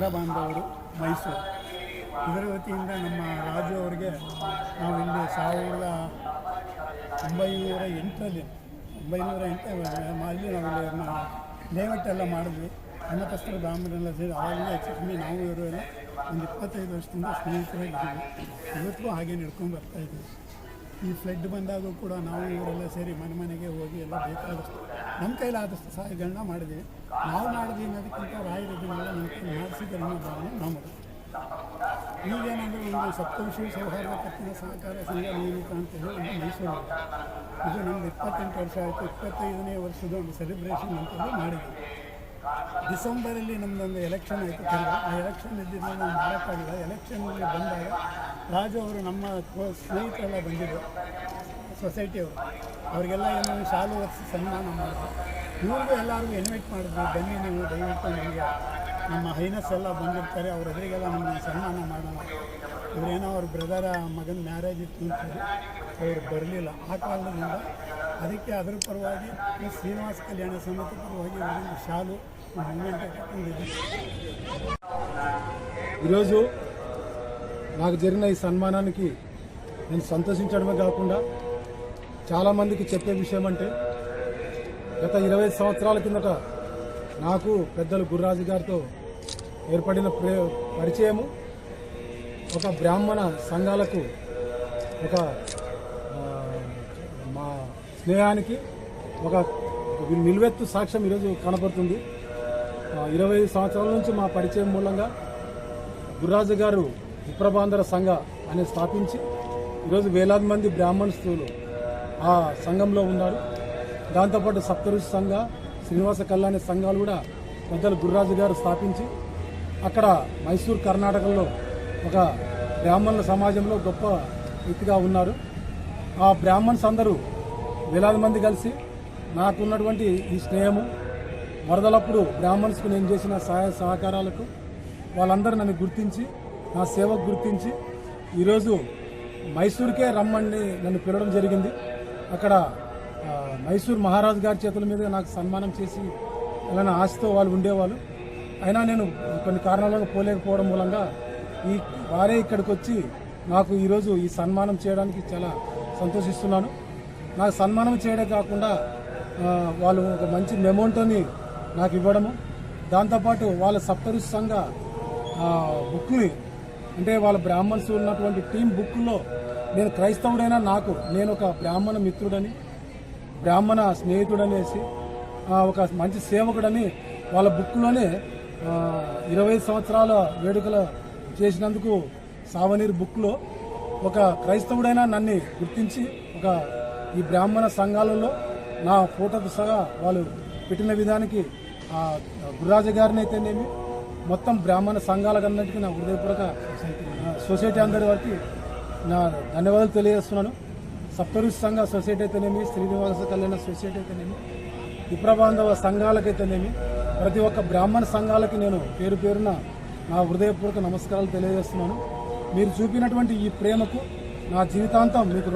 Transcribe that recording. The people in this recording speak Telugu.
ವಿಪ್ರಬಾಂಧವರು ಮೈಸೂರು. ಇದರ ವತಿಯಿಂದ ನಮ್ಮ ರಾಜು ಅವರಿಗೆ ನಾವು ಇಲ್ಲಿ ಸಾವಿರದ ಒಂಬೈನೂರ ಎಂಟರಲ್ಲಿ, ಒಂಬೈನೂರ ಎಂಟು ಅಲ್ಲಿ ನಾವು ಇಲ್ಲಿ ಲೇಔಟ್ ಎಲ್ಲ ಮಾಡಿದ್ವಿ. ಅನ್ನಕಸ್ತರ ಬ್ರಾಹ್ಮಣರೆಲ್ಲ ಸೇರಿ ಅವಾಗಿಂದ ಹೆಚ್ಚು ಕಮ್ಮಿ ನಾವು ಇವರು ಎಲ್ಲ ಒಂದು ಇಪ್ಪತ್ತೈದು ವರ್ಷದಿಂದ ಸ್ನೇಹಿತರಾಗಿದ್ದೀವಿ ಇವತ್ತಿಗೂ ಹಾಗೆ ನಡ್ಕೊಂಡು ಬರ್ತಾ ಇದ್ದೀವಿ. ಈ ಫ್ಲಡ್ ಬಂದಾಗೂ ಕೂಡ ನಾವು ಇವರೆಲ್ಲ ಸೇರಿ ಮನೆ ಮನೆಗೆ ಹೋಗಿ ಎಲ್ಲ ಬೇಕಾದಷ್ಟು ನಮ್ಮ ಕೈಲಾದಷ್ಟು ಸಹಾಯಗಳನ್ನ ಮಾಡಿದ್ದೀವಿ. ನಾವು ಮಾಡಿದ್ವಿ ಅನ್ನೋದಕ್ಕಿಂತ ರಾಯರು ಇದನ್ನೆಲ್ಲ ನಮ್ಮ ಕೈ ಮಾಡಿಸಿದ್ರೆ ಅನ್ನೋ ಭಾವನೆ ನಮ್ಮದು ಈಗೇನಂದರೆ ಒಂದು ಸಪ್ತವಿಷಯ ಸೌಹಾರ್ದ ಕತ್ತಿನ ಸಹಕಾರ ಸಂಘ ನಿಯಮಿತ ಅಂತ ಹೇಳಿ ಮೈಸೂರು ಇದು. ನಮ್ದು ಇಪ್ಪತ್ತೆಂಟು ವರ್ಷ ಆಯಿತು. ಇಪ್ಪತ್ತೈದನೇ ವರ್ಷದ ಒಂದು ಸೆಲೆಬ್ರೇಷನ್ ಅಂತೇಳಿ ಮಾಡಿದ್ವಿ ಡಿಸೆಂಬರಲ್ಲಿ ನಮ್ಮದೊಂದು ಎಲೆಕ್ಷನ್ ಆಯಿತು. ಕಳೆದ ಆ ಎಲೆಕ್ಷನ್ ಇದ್ದಿದ್ದು ನಾವು ಮಾಡೋಕ್ಕಾಗಿಲ್ಲ. ಎಲೆಕ್ಷನ್ನಲ್ಲಿ ಬಂದಾಗ ರಾಜು ಅವರು ನಮ್ಮ ಸ್ನೇಹಿತರೆಲ್ಲ ಬಂದಿದ್ದರು ಸೊಸೈಟಿಯವರು ಅವರಿಗೆಲ್ಲ ಏನೋ ಶಾಲು ಒರೆಸಿ ಸನ್ಮಾನ ಮಾಡಿದ್ರು ಇವ್ರಿಗೂ ಎಲ್ಲರಿಗೂ ಇನ್ವೈಟ್ ಮಾಡಿದ್ವಿ ಬನ್ನಿ ನೀವು ದಯವಿಟ್ಟು ನಮಗೆ ನಮ್ಮ ಹೈನಸ್ ಎಲ್ಲ ಬಂದಿರ್ತಾರೆ ಅವ್ರ ಎದುರಿಗೆಲ್ಲ ನಮಗೆ ಸನ್ಮಾನ ಮಾಡೋಣ ಇವರೇನೋ ಅವ್ರ ಬ್ರದರ ಮಗನ ಮ್ಯಾರೇಜ್ ಇತ್ತು ಅಂತೇಳಿ ಅವರು ಬರಲಿಲ್ಲ ಆ ಕಾರಣದಿಂದ ಅದಕ್ಕೆ ಅದರ ಪರವಾಗಿ ಈ ಶ್ರೀನಿವಾಸ ಕಲ್ಯಾಣ ಸಮಿತಿ ಪರವಾಗಿ ಒಂದು ಶಾಲು ಮೂಮೆಂಟ್ ತಂದಿದ್ದೀವಿ ఈరోజు నాకు జరిగిన ఈ సన్మానానికి నేను సంతోషించడమే కాకుండా చాలామందికి చెప్పే విషయం అంటే గత ఇరవై సంవత్సరాల కిందట నాకు పెద్దలు గుర్రాజు గారితో ఏర్పడిన పరిచయము ఒక బ్రాహ్మణ సంఘాలకు ఒక మా స్నేహానికి ఒక నిలువెత్తు సాక్ష్యం ఈరోజు కనబడుతుంది ఇరవై సంవత్సరాల నుంచి మా పరిచయం మూలంగా గుర్రాజు గారు విప్రబాంధర సంఘ అని స్థాపించి ఈరోజు వేలాది మంది బ్రాహ్మణస్తులు ఆ సంఘంలో ఉన్నారు. దాంతోపాటు సప్తఋషి సంఘ శ్రీనివాస కళ్యాణ సంఘాలు కూడా పెద్దలు గుర్రాజు గారు స్థాపించి అక్కడ మైసూర్ కర్ణాటకలో ఒక బ్రాహ్మణుల సమాజంలో గొప్ప వ్యక్తిగా ఉన్నారు. ఆ బ్రాహ్మణ్స్ అందరూ వేలాది మంది కలిసి నాకున్నటువంటి ఈ స్నేహము వరదలప్పుడు బ్రాహ్మణ్స్కు నేను చేసిన సహాయ సహకారాలకు వాళ్ళందరూ నన్ను గుర్తించి నా సేవకు గుర్తించి ఈరోజు మైసూర్కే రమ్మని నన్ను పిలవడం జరిగింది. అక్కడ మైసూర్ మహారాజు గారి చేతుల మీద నాకు సన్మానం చేసి అలానే ఆశతో వాళ్ళు ఉండేవాళ్ళు. అయినా నేను కొన్ని కారణాలకు పోలేకపోవడం మూలంగా ఈ వారే ఇక్కడికి వచ్చి నాకు ఈరోజు ఈ సన్మానం చేయడానికి చాలా సంతోషిస్తున్నాను. నాకు సన్మానం చేయడం కాకుండా వాళ్ళు ఒక మంచి మెమోంటోని నాకు ఇవ్వడము. దాంతోపాటు వాళ్ళ సప్తరుషి సంఘ ఆ, బుక్ని అంటే వాళ్ళ బ్రాహ్మణ్స్ ఉన్నటువంటి టీం బుక్లో నేను క్రైస్తవుడైనా నాకు నేను ఒక బ్రాహ్మణ మిత్రుడని బ్రాహ్మణ స్నేహితుడనేసి ఒక మంచి సేవకుడని వాళ్ళ బుక్లోనే ఇరవై సంవత్సరాల వేడుకలు చేసినందుకు సావనీర్ బుక్లో ఒక క్రైస్తవుడైనా నన్ను గుర్తించి ఒక ఈ బ్రాహ్మణ సంఘాలలో నా ఫోటోతో సహా వాళ్ళు పెట్టిన విధానికి ఆ గుర్రాజ గారిని అయితేనేమి మొత్తం బ్రాహ్మణ సంఘాలకన్నిటికీ నా హృదయపూర్వక సొసైటీ అందరి వరకు నా ధన్యవాదాలు తెలియజేస్తున్నాను. సప్తరుషి సంఘ సొసైటీ అయితేనేమి శ్రీనివాస కళ్యాణ సొసైటీ అయితేనేమి విప్రబాంధవ సంఘాలకైతేనేమి ప్రతి ఒక్క బ్రాహ్మణ సంఘాలకి నేను పేరు పేరున నా హృదయపూర్వక నమస్కారాలు తెలియజేస్తున్నాను. మీరు చూపినటువంటి ఈ ప్రేమకు నా జీవితాంతం మీకు